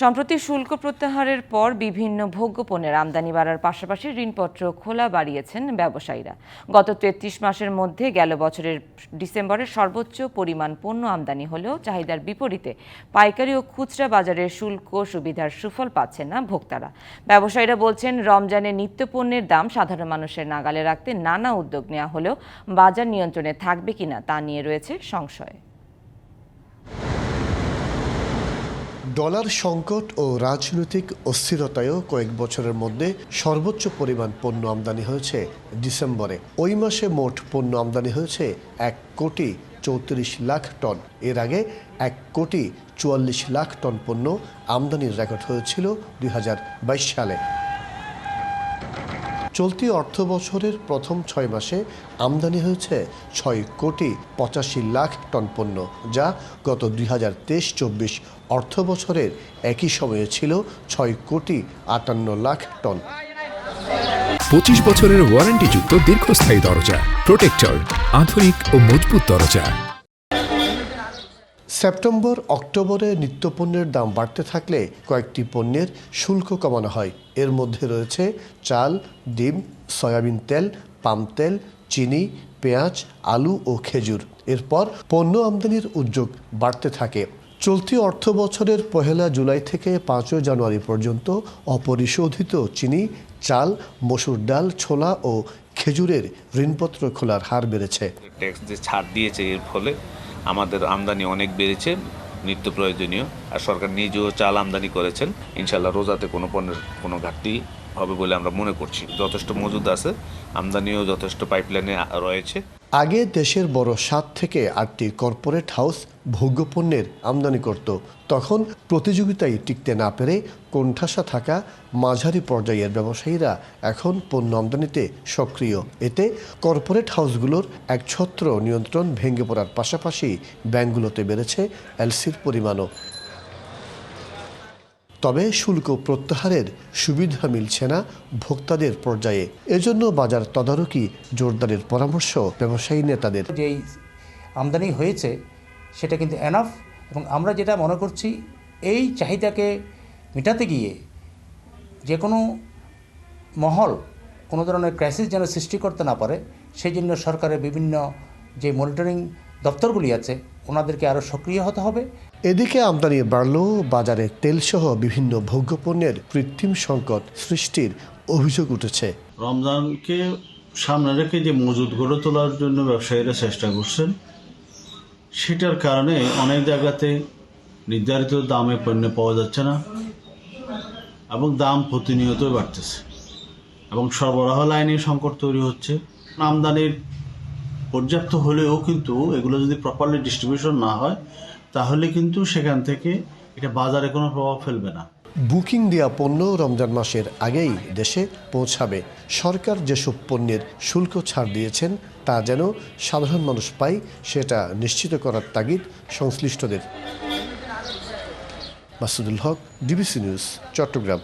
সম্প্রতি শুল্ক প্রত্যাহারের পর বিভিন্ন ভোগ্য পণ্যের আমদানি বাড়ার পাশাপাশি ঋণপত্র খোলা বাড়িয়েছেন ব্যবসায়ীরা। গত তেত্রিশ মাসের মধ্যে গেল বছরের ডিসেম্বরে সর্বোচ্চ পরিমাণ পণ্য আমদানি হলেও চাহিদার বিপরীতে পাইকারি ও খুচরা বাজারের শুল্ক সুবিধার সুফল পাচ্ছেন না ভোক্তারা। ব্যবসায়ীরা বলছেন, রমজানে নিত্যপণ্যের দাম সাধারণ মানুষের নাগালে রাখতে নানা উদ্যোগ নেওয়া হলেও বাজার নিয়ন্ত্রণে থাকবে কিনা তা নিয়ে রয়েছে সংশয়। ডলার সংকট ও রাজনৈতিক অস্থিরতায়ও কয়েক বছরের মধ্যে সর্বোচ্চ পরিমাণ পণ্য আমদানি হয়েছে ডিসেম্বরে। ওই মাসে মোট পণ্য আমদানি হয়েছে এক কোটি চৌত্রিশ লাখ টন। এর আগে এক কোটি চুয়াল্লিশ লাখ টন পণ্য আমদানির রেকর্ড হয়েছিল দুই হাজার বাইশ সালে। চলতি অর্থ বছরের প্রথম ছয় মাসে আমদানি হয়েছে ছয় কোটি পঁচাশি লাখ টন পণ্য, যা গত দুই হাজার তেইশ চব্বিশ অর্থ বছরের একই সময়ে ছিল ছয় কোটি আটান্ন লাখ টন। পঁচিশ বছরের ওয়ারেন্টিযুক্ত দীর্ঘস্থায়ী দরজা প্রোটেক্টর আধুনিক ও মজবুত দরজা। সেপ্টেম্বর, অক্টোবরে নিত্যপণ্যের দাম বাড়তে থাকলে কয়েকটি পণ্যের শুল্ক কমানো হয়। এর মধ্যে রয়েছে চাল, ডিম, সয়াবিন তেল, পাম তেল, চিনি, পেঁয়াজ, আলু ও খেজুর। এরপর পণ্য আমদানির উদ্যোগ বাড়তে থাকে। চলতি অর্থ বছরের পহেলা জুলাই থেকে পাঁচই জানুয়ারি পর্যন্ত অপরিশোধিত চিনি, চাল, মসুর ডাল, ছোলা ও খেজুরের ঋণপত্র খোলার হার বেড়েছে। ট্যাক্স যে ছাড় দিয়েছে এর ফলে আমাদের আমদানি অনেক বেড়েছে, নিত্য প্রয়োজনীয়। আর সরকার নিজেও চাল আমদানি করেছেন। ইনশাল্লাহ রোজাতে কোনো পণ্যের কোনো ঘাটতি হবে বলে আমরা মনে করছি। যথেষ্ট মজুদ আছে, আমদানিও যথেষ্ট পাইপলাইনে রয়েছে। আগে দেশের বড় সাত থেকে আটটি কর্পোরেট হাউস ভোগ্যপণ্যের আমদানি করত। তখন প্রতিযোগিতায় টিকতে না পেরে কোণঠাসা থাকা মাঝারি পর্যায়ের ব্যবসায়ীরা এখন পণ্য আমদানিতে সক্রিয়। এতে কর্পোরেট হাউসগুলোর একছত্র নিয়ন্ত্রণ ভেঙে পড়ার পাশাপাশি ব্যাংকগুলোতে বেড়েছে এলসির পরিমাণও। তবে শুল্ক প্রত্যাহারের সুবিধা মিলছে না ভোক্তাদের পর্যায়ে। এজন্য বাজার তদারকি জোরদারের পরামর্শ ব্যবসায়ী নেতাদের। যেই আমদানি হয়েছে, সেটা কিন্তু এনাফ এবং আমরা যেটা মনে করছি, এই চাহিদাকে মেটাতে গিয়ে যে কোনো মহল, কোনো ধরনের ক্রাইসিস যেন সৃষ্টি করতে না পারে, সেই জন্য সরকারের বিভিন্ন যে মনিটরিং দপ্তরগুলি আছে ওনাদেরকে আরও সক্রিয় হতে হবে। এদিকে আমদানি বাড়লেও বাজারে তেলসহ বিভিন্ন ভোগ্যপণ্যের কৃত্রিম সংকট সৃষ্টির অভিযোগ উঠেছে। রমজানকে সামনে রেখে যে মজুদ গড়ে তোলার জন্য ব্যবসায়ীরা চেষ্টা করছেন সেটার কারণে অনেক জায়গাতে নির্ধারিত দামে পণ্য পাওয়া যাচ্ছে না এবং দাম প্রতিনিয়তই বাড়তেছে এবং সরবরাহ লাইনে সংকট তৈরি হচ্ছে। আমদানির পর্যাপ্ত হলেও কিন্তু এগুলো যদি প্রপারলি ডিস্ট্রিবিউশন না হয়, তাহলে কিন্তু সেখান থেকে এটা বাজারে কোনো প্রভাব ফেলবে না। বুকিং দেওয়া পণ্য রমজান মাসের আগেই দেশে পৌঁছাবে। সরকার যেসব পণ্যের শুল্ক ছাড় দিয়েছেন, তা যেন সাধারণ মানুষ পায়, সেটা নিশ্চিত করার তাগিদ সংশ্লিষ্টদের। Masudul Haque, DBC news, Chattogram.